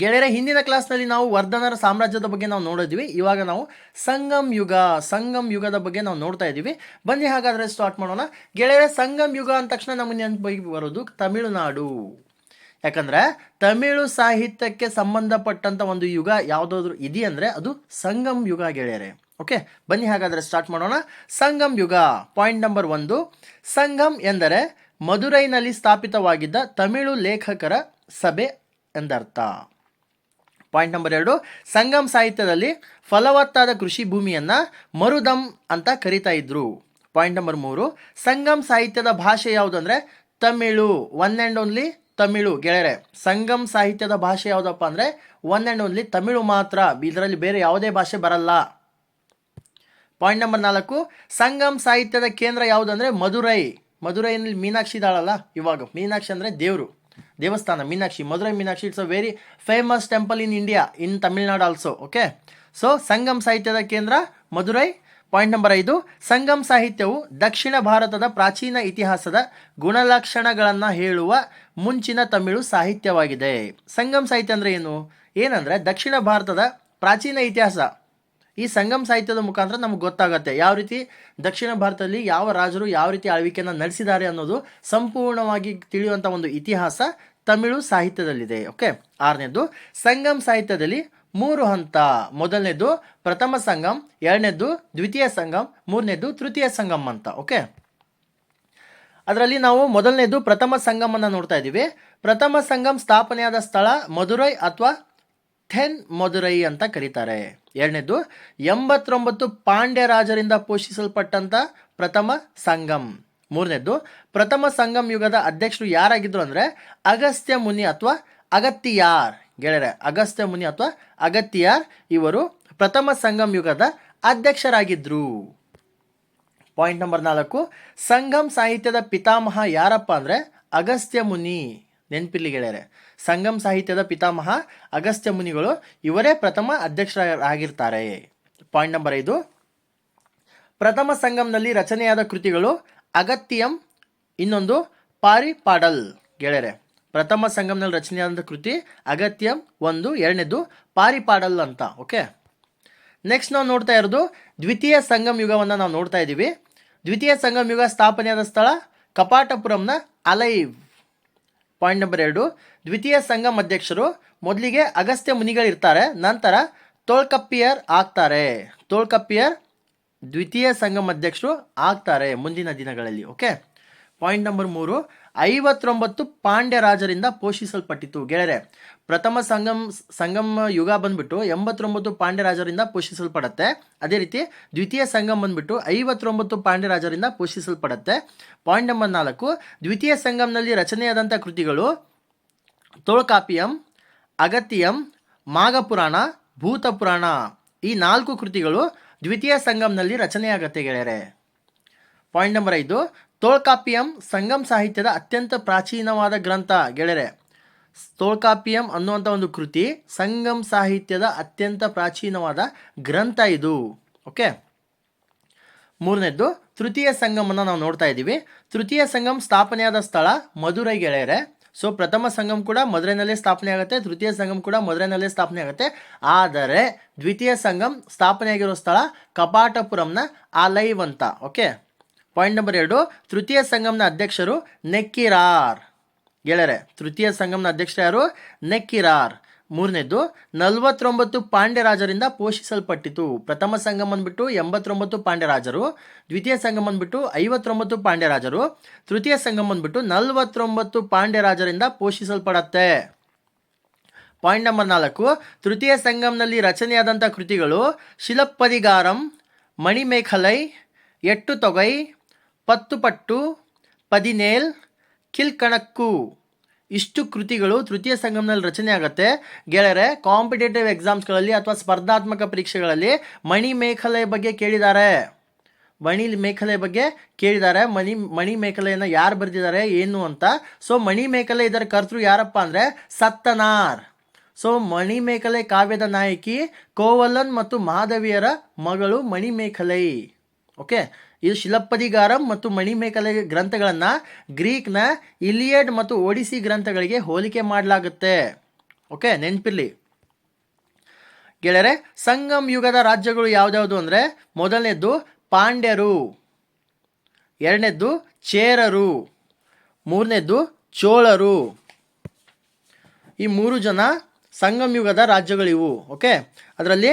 ಗೆಳೆಯರೆ, ಹಿಂದಿನ ಕ್ಲಾಸ್ನಲ್ಲಿ ನಾವು ವರ್ಧನರ ಸಾಮ್ರಾಜ್ಯದ ಬಗ್ಗೆ ನಾವು ನೋಡಿದ್ವಿ. ಇವಾಗ ನಾವು ಸಂಗಮ್ ಯುಗ, ಸಂಗಮ್ ಯುಗದ ಬಗ್ಗೆ ನಾವು ನೋಡ್ತಾ ಇದ್ದೀವಿ. ಬನ್ನಿ ಹಾಗಾದರೆ ಸ್ಟಾರ್ಟ್ ಮಾಡೋಣ. ಗೆಳೆಯರ, ಸಂಗಮ್ ಯುಗ ಅಂದ ತಕ್ಷಣ ನಮಗೆ ನೆನಪಿಗೆ ಬರೋದು ತಮಿಳುನಾಡು. ಯಾಕಂದರೆ ತಮಿಳು ಸಾಹಿತ್ಯಕ್ಕೆ ಸಂಬಂಧಪಟ್ಟಂಥ ಒಂದು ಯುಗ ಯಾವುದಾದ್ರು ಇದೆಯಂದರೆ ಅದು ಸಂಗಮ್ ಯುಗ ಗೆಳೆಯರೆ. ಓಕೆ ಬನ್ನಿ ಹಾಗಾದರೆ ಸ್ಟಾರ್ಟ್ ಮಾಡೋಣ. ಸಂಗಮ್ ಯುಗ ಪಾಯಿಂಟ್ ನಂಬರ್ ಒಂದು. ಸಂಗಮ್ ಎಂದರೆ ಮಧುರೈನಲ್ಲಿ ಸ್ಥಾಪಿತವಾಗಿದ್ದ ತಮಿಳು ಲೇಖಕರ ಸಭೆ ಎಂದರ್ಥ. ಪಾಯಿಂಟ್ ನಂಬರ್ ಎರಡು, ಸಂಗಮ್ ಸಾಹಿತ್ಯದಲ್ಲಿ ಫಲವತ್ತಾದ ಕೃಷಿ ಭೂಮಿಯನ್ನು ಮರುದಮ್ ಅಂತ ಕರಿತಾ ಇದ್ರು. ಪಾಯಿಂಟ್ ನಂಬರ್ ಮೂರು, ಸಂಗಮ್ ಸಾಹಿತ್ಯದ ಭಾಷೆ ಯಾವುದಂದ್ರೆ Tamil one and only Tamil. ಗೆಳೆಯರೆ, ಸಂಗಮ್ ಸಾಹಿತ್ಯದ ಭಾಷೆ ಯಾವುದಪ್ಪ ಅಂದರೆ ಒನ್ ಆ್ಯಂಡ್ ಓನ್ಲಿ ತಮಿಳು ಮಾತ್ರ. ಇದರಲ್ಲಿ ಬೇರೆ ಯಾವುದೇ ಭಾಷೆ ಬರಲ್ಲ. ಪಾಯಿಂಟ್ ನಂಬರ್ ನಾಲ್ಕು, ಸಂಗಮ್ ಸಾಹಿತ್ಯದ ಕೇಂದ್ರ ಯಾವುದಂದ್ರೆ ಮಧುರೈ ಮಧುರೈನಲ್ಲಿ ಮೀನಾಕ್ಷಿ ಇದ್ದಾಳಲ್ಲ, ಇವಾಗ. ಮೀನಾಕ್ಷಿ ಅಂದರೆ ದೇವರು. ದೇವಸ್ಥಾನ, Meenakshi, Madurai Meenakshi it's a very famous temple in India in Tamil Nadu also okay so Sangam ಸಾಹಿತ್ಯದ ಕೇಂದ್ರ ಮಧುರೈ ಪಾಯಿಂಟ್ ನಂಬರ್ ಐದು. ಸಂಗಮ್ ಸಾಹಿತ್ಯವು ದಕ್ಷಿಣ ಭಾರತದ ಪ್ರಾಚೀನ ಇತಿಹಾಸದ ಗುಣಲಕ್ಷಣಗಳನ್ನು ಹೇಳುವ ಮುಂಚಿನ ತಮಿಳು ಸಾಹಿತ್ಯವಾಗಿದೆ. ಸಂಗಮ್ ಸಾಹಿತ್ಯ ಅಂದರೆ ಏನು? ಏನಂದರೆ ದಕ್ಷಿಣ ಭಾರತದ ಪ್ರಾಚೀನ ಇತಿಹಾಸ. ಈ ಸಂಗಮ್ ಸಾಹಿತ್ಯದ ಮುಖಾಂತರ ನಮ್ಗೆ ಗೊತ್ತಾಗುತ್ತೆ. ಯಾವ ರೀತಿ ದಕ್ಷಿಣ ಭಾರತದಲ್ಲಿ ಯಾವ ರಾಜರು ಯಾವ ರೀತಿ ಆಳ್ವಿಕೆಯನ್ನು ನಡೆಸಿದ್ದಾರೆ ಅನ್ನೋದು ಸಂಪೂರ್ಣವಾಗಿ ತಿಳಿಯುವಂಥ ಒಂದು ಇತಿಹಾಸ ತಮಿಳು ಸಾಹಿತ್ಯದಲ್ಲಿದೆ. ಓಕೆ? ಆರನೇದು ಸಂಗಮ್ ಸಾಹಿತ್ಯದಲ್ಲಿ ಮೂರು ಹಂತ. ಮೊದಲನೇದು ಪ್ರಥಮ ಸಂಗಮ್, ಎರಡನೇದು ದ್ವಿತೀಯ ಸಂಗಮ್, ಮೂರನೇದು ತೃತೀಯ ಸಂಗಮ್ ಅಂತ. ಓಕೆ? ಅದರಲ್ಲಿ ನಾವು ಮೊದಲನೇದು ಪ್ರಥಮ ಸಂಗಮನ್ನು ನೋಡ್ತಾ ಇದ್ದೀವಿ. ಪ್ರಥಮ ಸಂಗಮ್ ಸ್ಥಾಪನೆಯಾದ ಸ್ಥಳ ಮಧುರೈ ಅಥವಾ ಥೆನ್ ಮಧುರೈ ಅಂತ ಕರೀತಾರೆ. ಎರಡನೇದು, ಎಂಬತ್ತೊಂಬತ್ತು ಪಾಂಡ್ಯ ರಾಜರಿಂದ ಪೋಷಿಸಲ್ಪಟ್ಟಂತ ಪ್ರಥಮ ಸಂಗಮ್. ಮೂರನೇದು, ಪ್ರಥಮ ಸಂಗಮ್ ಯುಗದ ಅಧ್ಯಕ್ಷರು ಯಾರಾಗಿದ್ರು ಅಂದ್ರೆ ಅಗಸ್ತ್ಯ ಮುನಿ ಅಥವಾ ಅಗತ್ಯಾರ್. ಗೆಳೆಯರೆ, ಅಗಸ್ತ್ಯ ಮುನಿ ಅಥವಾ ಅಗತ್ಯಾರ್ ಇವರು ಪ್ರಥಮ ಸಂಗಮ್ ಯುಗದ ಅಧ್ಯಕ್ಷರಾಗಿದ್ರು. ಪಾಯಿಂಟ್ ನಂಬರ್ ನಾಲ್ಕು, ಸಂಗಮ್ ಸಾಹಿತ್ಯದ ಪಿತಾಮಹ ಯಾರಪ್ಪ ಅಂದ್ರೆ ಅಗಸ್ತ್ಯ ಮುನಿ. ನೆನಪಿಲ್ಲಿ ಗೆಳೆಯರೆ. ಸಂಗಮ್ ಸಾಹಿತ್ಯದ ಪಿತಾಮಹ ಅಗಸ್ತ್ಯ ಮುನಿಗಳು ಇವರೇ ಪ್ರಥಮ ಅಧ್ಯಕ್ಷರಾಗಿರ್ತಾರೆ. ಪಾಯಿಂಟ್ ನಂಬರ್ ಐದು. ಪ್ರಥಮ ಸಂಗಮ್ನಲ್ಲಿ ರಚನೆಯಾದ ಕೃತಿಗಳು ಅಗತ್ಯಂ, ಇನ್ನೊಂದು ಪಾರಿಪಾಡಲ್. ಗೆಳೆಯರೆ, ಪ್ರಥಮ ಸಂಗಮ್ನಲ್ಲಿ ರಚನೆಯಾದ ಕೃತಿ ಅಗತ್ಯಂ, ಒಂದು, ಎರಡನೇದು ಪಾರಿಪಾಡಲ್ ಅಂತ ಓಕೆ ನೆಕ್ಸ್ಟ್ ನಾವು ನೋಡ್ತಾ ಇರೋದು ದ್ವಿತೀಯ ಸಂಗಮ್ ಯುಗವನ್ನು ನಾವು ನೋಡ್ತಾ ಇದ್ದೀವಿ. ದ್ವಿತೀಯ ಸಂಗಮ್ ಯುಗ ಸ್ಥಾಪನೆಯಾದ ಸ್ಥಳ ಕಪಾಟಪುರಂನ ಅಲೈವ್. ಪಾಯಿಂಟ್ ನಂಬರ್ ಎರಡು. ದ್ವಿತೀಯ ಸಂಗಮ ಅಧ್ಯಕ್ಷರು ಮೊದಲಿಗೆ ಅಗಸ್ತ್ಯ ಮುನಿಗಳಿರ್ತಾರೆ, ನಂತರ ತೋಳ್ಕಪ್ಪಿಯರ್ ಆಗ್ತಾರೆ. ತೋಳ್ಕಪ್ಪಿಯರ್ ದ್ವಿತೀಯ ಸಂಗಮ ಅಧ್ಯಕ್ಷರು ಆಗ್ತಾರೆ ಮುಂದಿನ ದಿನಗಳಲ್ಲಿ ಓಕೆ ಪಾಯಿಂಟ್ ನಂಬರ್ ಮೂರು, ಐವತ್ತೊಂಬತ್ತು ಪಾಂಡ್ಯ ರಾಜರಿಂದ ಪೋಷಿಸಲ್ಪಟ್ಟಿತು ಗೆಳೆಯರೆ, ಪ್ರಥಮ ಸಂಗಮ್, ಸಂಗಮ ಯುಗ ಬಂದ್ಬಿಟ್ಟು ಎಂಬತ್ತೊಂಬತ್ತು ಪಾಂಡ್ಯ ರಾಜರಿಂದ ಪೋಷಿಸಲ್ಪಡುತ್ತೆ. ಅದೇ ರೀತಿ ದ್ವಿತೀಯ ಸಂಗಮ್ ಬಂದ್ಬಿಟ್ಟು ಐವತ್ತೊಂಬತ್ತು ಪಾಂಡ್ಯ ರಾಜರಿಂದ ಪೋಷಿಸಲ್ಪಡುತ್ತೆ. ಪಾಯಿಂಟ್ ನಂಬರ್ ನಾಲ್ಕು, ದ್ವಿತೀಯ ಸಂಗಮ್ನಲ್ಲಿ ರಚನೆಯಾದಂಥ ಕೃತಿಗಳು ತೋಳ್ಕಾಪಿಯಂ, ಅಗತ್ಯಂ, ಮಾಘಪುರಾಣ, ಭೂತಪುರಾಣ. ಈ ನಾಲ್ಕು ಕೃತಿಗಳು ದ್ವಿತೀಯ ಸಂಗಮ್ನಲ್ಲಿ ರಚನೆಯಾಗತ್ತೆ ಗೆಳೆಯರೆ. ಪಾಯಿಂಟ್ ನಂಬರ್ ಐದು ತೋಳ್ಕಾಪಿಯಂ ಸಂಗಮ್ ಸಾಹಿತ್ಯದ ಅತ್ಯಂತ ಪ್ರಾಚೀನವಾದ ಗ್ರಂಥ, ಗೆಳೆರೆ. ತೋಳ್ಕಾಪಿಯಂ ಅನ್ನುವಂಥ ಒಂದು ಕೃತಿ ಸಂಗಮ್ ಸಾಹಿತ್ಯದ ಅತ್ಯಂತ ಪ್ರಾಚೀನವಾದ ಗ್ರಂಥ ಇದು. ಓಕೆ? ಮೂರನೇದ್ದು, ತೃತೀಯ ಸಂಗಮನ ನಾವು ನೋಡ್ತಾ ಇದ್ದೀವಿ. ತೃತೀಯ ಸಂಗಮ್ ಸ್ಥಾಪನೆಯಾದ ಸ್ಥಳ ಮಧುರೈ ಗೆಳೆಯರೆ ಸೊ, ಪ್ರಥಮ ಸಂಗಮ್ ಕೂಡ ಮಧುರೈನಲ್ಲೇ ಸ್ಥಾಪನೆ ಆಗುತ್ತೆ, ತೃತೀಯ ಸಂಗಮ್ ಕೂಡ ಮಧುರೈನಲ್ಲೇ ಸ್ಥಾಪನೆ ಆಗುತ್ತೆ. ಆದರೆ, ದ್ವಿತೀಯ ಸಂಗಮ್ ಸ್ಥಾಪನೆಯಾಗಿರೋ ಸ್ಥಳ ಕಪಾಟಪುರಂನ ಆಲೈವಂತ ಓಕೆ? ಪಾಯಿಂಟ್ ನಂಬರ್ ಎರಡು, ತೃತೀಯ ಸಂಗಮ್ನ ಅಧ್ಯಕ್ಷರು ನೆಕ್ಕಿರಾರ್. ಗೆಳೆಯರೆ, ತೃತೀಯ ಸಂಗಮ್ನ ಅಧ್ಯಕ್ಷರು ಯಾರು? ನೆಕ್ಕಿರಾರ್. ಮೂರನೇದು ನಲವತ್ತೊಂಬತ್ತು ಪಾಂಡ್ಯ ರಾಜರಿಂದ ಪೋಷಿಸಲ್ಪಟ್ಟಿತು. ಪ್ರಥಮ ಸಂಗಮ್ ಬಂದ್ಬಿಟ್ಟು ಎಂಬತ್ತೊಂಬತ್ತು ಪಾಂಡ್ಯ ರಾಜರು ದ್ವಿತೀಯ ಸಂಗಮ್ ಬಂದ್ಬಿಟ್ಟು ಐವತ್ತೊಂಬತ್ತು ಪಾಂಡ್ಯ ರಾಜರು ತೃತೀಯ ಸಂಗಮ್ ಬಂದ್ಬಿಟ್ಟು ನಲವತ್ತೊಂಬತ್ತು ಪಾಂಡ್ಯ ರಾಜರಿಂದ ಪೋಷಿಸಲ್ಪಡತ್ತೆ. ಪಾಯಿಂಟ್ ನಂಬರ್ ನಾಲ್ಕು, ತೃತೀಯ ಸಂಗಮ್ನಲ್ಲಿ ರಚನೆಯಾದಂಥ ಕೃತಿಗಳು ಶಿಲಪ್ಪದಿಗಾರಂ ಮಣಿಮೇಖಲೈ ಎಟ್ಟು ತೊಗೈ ಪತ್ತು ಪಟ್ಟು ಪದಿನೇಲ್ ಕಿಲ್ಕಣಕ್ಕು ಇಷ್ಟು ಕೃತಿಗಳು ತೃತೀಯ ಸಂಗಮದಲ್ಲಿ ರಚನೆ ಆಗುತ್ತೆ. ಗೆಳೆಯರೆ ಕಾಂಪಿಟೇಟಿವ್ ಎಕ್ಸಾಮ್ಸ್ಗಳಲ್ಲಿ ಅಥವಾ ಸ್ಪರ್ಧಾತ್ಮಕ ಪರೀಕ್ಷೆಗಳಲ್ಲಿ ಮಣಿ ಮೇಖಲೆ ಬಗ್ಗೆ ಕೇಳಿದ್ದಾರೆ ಮಣಿ ಮೇಖಲೆ ಬಗ್ಗೆ ಕೇಳಿದ್ದಾರೆ ಮಣಿ ಮಣಿ ಮೇಖಲೆಯನ್ನು ಯಾರು ಬರೆದಿದ್ದಾರೆ, ಏನು ಅಂತ. ಸೊ ಮಣಿ ಮೇಖಲೆ ಇದರ ಕರ್ತೃ ಯಾರಪ್ಪ ಅಂದರೆ ಸತ್ತನಾರ್. ಸೊ ಮಣಿಮೇಖಲೆ ಕಾವ್ಯದ ನಾಯಕಿ ಕೋವಲನ್ ಮತ್ತು ಮಾಧವಿಯರ ಮಗಳು ಮಣಿಮೇಖಲೈ ಓಕೆ? ಇದು ಶಿಲಪ್ಪದಿಗಾರಂ ಮತ್ತು ಮಣಿಮೇಕಲೆ ಗ್ರಂಥಗಳನ್ನು ಗ್ರೀಕ್ನ ಇಲಿಯಡ್ ಮತ್ತು ಒಡಿಸಿ ಗ್ರಂಥಗಳಿಗೆ ಹೋಲಿಕೆ ಮಾಡಲಾಗುತ್ತೆ. ಓಕೆ, ನೆನಪಿರಲಿ. ಗೆಳೆಯರೆ, ಸಂಗಮ್ ಯುಗದ ರಾಜ್ಯಗಳು ಯಾವ್ದ್ಯಾವುದು ಅಂದರೆ ಮೊದಲನೇದ್ದು ಪಾಂಡ್ಯರು, ಎರಡನೇದ್ದು ಚೇರರು, ಮೂರನೇದ್ದು ಚೋಳರು. ಈ ಮೂರು ಜನ ಸಂಗಮ್ ಯುಗದ ರಾಜ್ಯಗಳಿವು. ಓಕೆ? ಅದರಲ್ಲಿ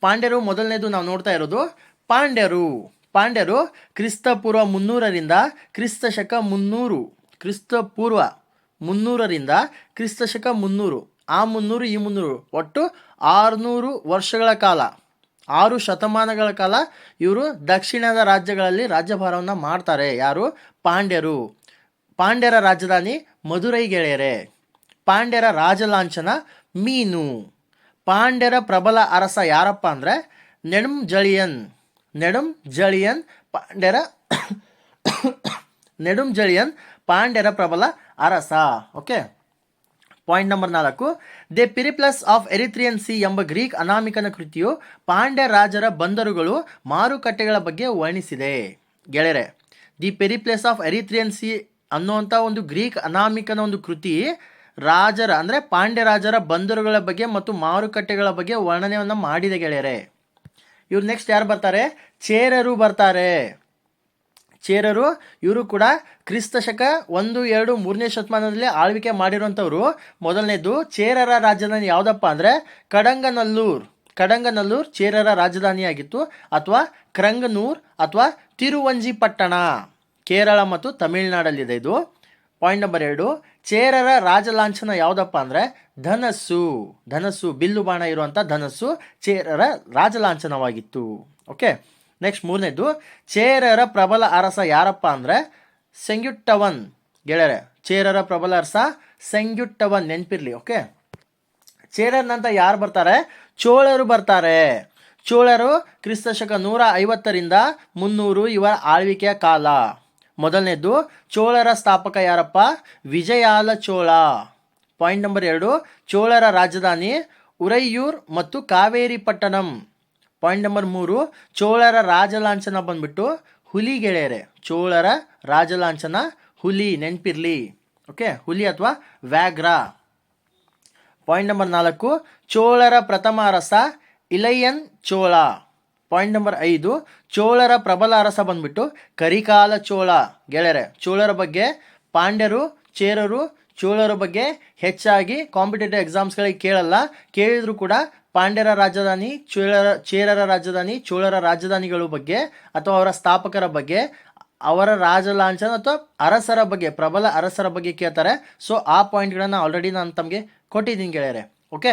ಪಾಂಡ್ಯರು ಮೊದಲನೇದು ನಾವು ನೋಡ್ತಾ ಇರೋದು ಪಾಂಡ್ಯರು. ಪಾಂಡ್ಯರು ಕ್ರಿಸ್ತ ಪೂರ್ವ ಮುನ್ನೂರರಿಂದ ಕ್ರಿಸ್ತ ಶಕ ಮುನ್ನೂರು. ಕ್ರಿಸ್ತ ಪೂರ್ವ ಮುನ್ನೂರರಿಂದ ಕ್ರಿಸ್ತ ಶಕ ಮುನ್ನೂರು. ಆ ಮುನ್ನೂರು, ಈ ಮುನ್ನೂರು. ಒಟ್ಟು ಆರುನೂರು ವರ್ಷಗಳ ಕಾಲ. ಆರು ಶತಮಾನಗಳ ಕಾಲ ಇವರು ದಕ್ಷಿಣದ ರಾಜ್ಯಗಳಲ್ಲಿ ರಾಜ್ಯಭಾರವನ್ನು ಮಾಡ್ತಾರೆ. ಯಾರು? ಪಾಂಡ್ಯರು. ಪಾಂಡ್ಯರ ರಾಜಧಾನಿ ಮಧುರೈ ಗೆಳೆಯರೆ. ಪಾಂಡ್ಯರ ರಾಜಲಾಂಛನ ಮೀನು. ಪಾಂಡ್ಯರ ಪ್ರಬಲ ಅರಸ ಯಾರಪ್ಪ ಅಂದರೆ ನೆಣಂ ಜಳಿಯನ್ ನೆಡಂ ಜಳಿಯನ್ ಪಾಂಡ್ಯರ ನೆಡುಂ ಜಳಿಯನ್ ಪಾಂಡ್ಯರ ಪ್ರಬಲ ಅರಸ. ಓಕೆ ಪಾಯಿಂಟ್ ನಂಬರ್ ನಾಲ್ಕು. The Periplus of Erythraean Sea ಎಂಬ ಗ್ರೀಕ್ ಅನಾಮಿಕನ ಕೃತಿಯು ಪಾಂಡ್ಯ ರಾಜರ ಬಂದರುಗಳು ಮಾರುಕಟ್ಟೆಗಳ ಬಗ್ಗೆ ವರ್ಣಿಸಿದೆ. ಗೆಳೆಯರೆ, the Periplus of Erythraean Sea ಅನ್ನುವಂಥ ಒಂದು ಗ್ರೀಕ್ ಅನಾಮಿಕನ ಒಂದು ಕೃತಿ ರಾಜರ, ಅಂದರೆ ಪಾಂಡ್ಯ ರಾಜರ ಬಂದರುಗಳ ಬಗ್ಗೆ ಮತ್ತು ಮಾರುಕಟ್ಟೆಗಳ ಬಗ್ಗೆ ವರ್ಣನೆಯನ್ನು ಮಾಡಿದೆ ಗೆಳೆಯರೆ. ಇವ್ರು ನೆಕ್ಸ್ಟ್ ಯಾರು ಬರ್ತಾರೆ? ಚೇರರು ಬರ್ತಾರೆ. ಚೇರರು, ಇವರು ಕೂಡ ಕ್ರಿಸ್ತ ಶಕ ಒಂದು, ಎರಡು, ಮೂರನೇ ಶತಮಾನದಲ್ಲಿ ಆಳ್ವಿಕೆ ಮಾಡಿರುವಂಥವ್ರು. ಮೊದಲನೇದು, ಚೇರರ ರಾಜಧಾನಿ ಯಾವುದಪ್ಪ ಅಂದರೆ ಕಡಂಗನಲ್ಲೂರ್. ಕಡಂಗನಲ್ಲೂರ್ ಚೇರರ ರಾಜಧಾನಿಯಾಗಿತ್ತು. ಅಥವಾ ಕ್ರಂಗನೂರ್ ಅಥವಾ ತಿರುವಂಜಿಪಟ್ಟಣ. ಕೇರಳ ಮತ್ತು ತಮಿಳುನಾಡಲ್ಲಿದೆ ಇದು. ಪಾಯಿಂಟ್ ನಂಬರ್ ಎರಡು ಚೇರರ ರಾಜಲಾಂಛನ ಯಾವುದಪ್ಪ ಅಂದರೆ ಧನಸ್ಸು ಧನಸ್ಸು, ಬಿಲ್ಲು ಬಾಣ ಇರುವಂಥ ಧನಸ್ಸು ಚೇರರ ರಾಜಲಾಂಛನವಾಗಿತ್ತು. ಓಕೆ ನೆಕ್ಸ್ಟ್ ಮೂರನೇದು ಚೇರರ ಪ್ರಬಲ ಅರಸ ಯಾರಪ್ಪ ಅಂದರೆ ಸೆಂಗ್ಯುಟ್ಟವನ್ ಗೆಳೆಯರೆ ಚೇರರ ಪ್ರಬಲ ಅರಸ ಸೆಂಗ್ಯುಟ್ಟವನ್ ನೆನಪಿರ್ಲಿ ಓಕೆ ಚೇರರ್ ನಂತರ ಯಾರು ಬರ್ತಾರೆ? ಚೋಳರು ಬರ್ತಾರೆ. ಚೋಳರು ಕ್ರಿಸ್ತಶಕ ನೂರ ಐವತ್ತರಿಂದ ಮುನ್ನೂರು ಇವರ ಆಳ್ವಿಕೆಯ ಕಾಲ. ಮೊದಲನೇದು, ಚೋಳರ ಸ್ಥಾಪಕ ಯಾರಪ್ಪ? ವಿಜಯಾಲ ಚೋಳ. ಪಾಯಿಂಟ್ ನಂಬರ್ ಎರಡು, ಚೋಳರ ರಾಜಧಾನಿ ಉರೈಯೂರ್ ಮತ್ತು ಕಾವೇರಿ ಪಟ್ಟಣಂ. ಪಾಯಿಂಟ್ ನಂಬರ್ ಮೂರು, ಚೋಳರ ರಾಜಲಾಂಛನ ಬಂದ್ಬಿಟ್ಟು ಹುಲಿ ಗೆಳೆಯರೆ. ಚೋಳರ ರಾಜಲಾಂಛನ ಹುಲಿ ನೆನ್ಪಿರ್ಲಿ. ಓಕೆ ಹುಲಿ ಅಥವಾ ವ್ಯಾಘ್ರ. ಪಾಯಿಂಟ್ ನಂಬರ್ ನಾಲ್ಕು, ಚೋಳರ ಪ್ರಥಮ ಅರಸ ಇಲಯನ್ ಚೋಳ. ಪಾಯಿಂಟ್ ನಂಬರ್ ಐದು, ಚೋಳರ ಪ್ರಬಲ ಅರಸ ಬಂದ್ಬಿಟ್ಟು ಕರಿಕಾಲ ಚೋಳ. ಗೆಳೆಯರೆ, ಚೋಳರ ಬಗ್ಗೆ ಪಾಂಡ್ಯರು, ಚೇರರು ಚೋಳರ ಬಗ್ಗೆ ಹೆಚ್ಚಾಗಿ ಕಾಂಪಿಟೇಟಿವ್ ಎಕ್ಸಾಮ್ಸ್ಗಳಿಗೆ ಕೇಳಲ್ಲ. ಕೇಳಿದ್ರು ಕೂಡ ಪಾಂಡ್ಯರ ರಾಜಧಾನಿ, ಚೋಳರ, ಚೇರರ ರಾಜಧಾನಿ, ಚೋಳರ ರಾಜಧಾನಿಗಳ ಬಗ್ಗೆ ಅಥವಾ ಅವರ ಸ್ಥಾಪಕರ ಬಗ್ಗೆ, ಅವರ ರಾಜಲಾಂಛನ ಅಥವಾ ಅರಸರ ಬಗ್ಗೆ, ಪ್ರಬಲ ಅರಸರ ಬಗ್ಗೆ ಕೇಳ್ತಾರೆ. ಸೊ ಆ ಪಾಯಿಂಟ್ಗಳನ್ನು ಆಲ್ರೆಡಿ ನಾನು ತಮಗೆ ಕೊಟ್ಟಿದ್ದೀನಿ ಗೆಳೆಯರೆ. ಓಕೆ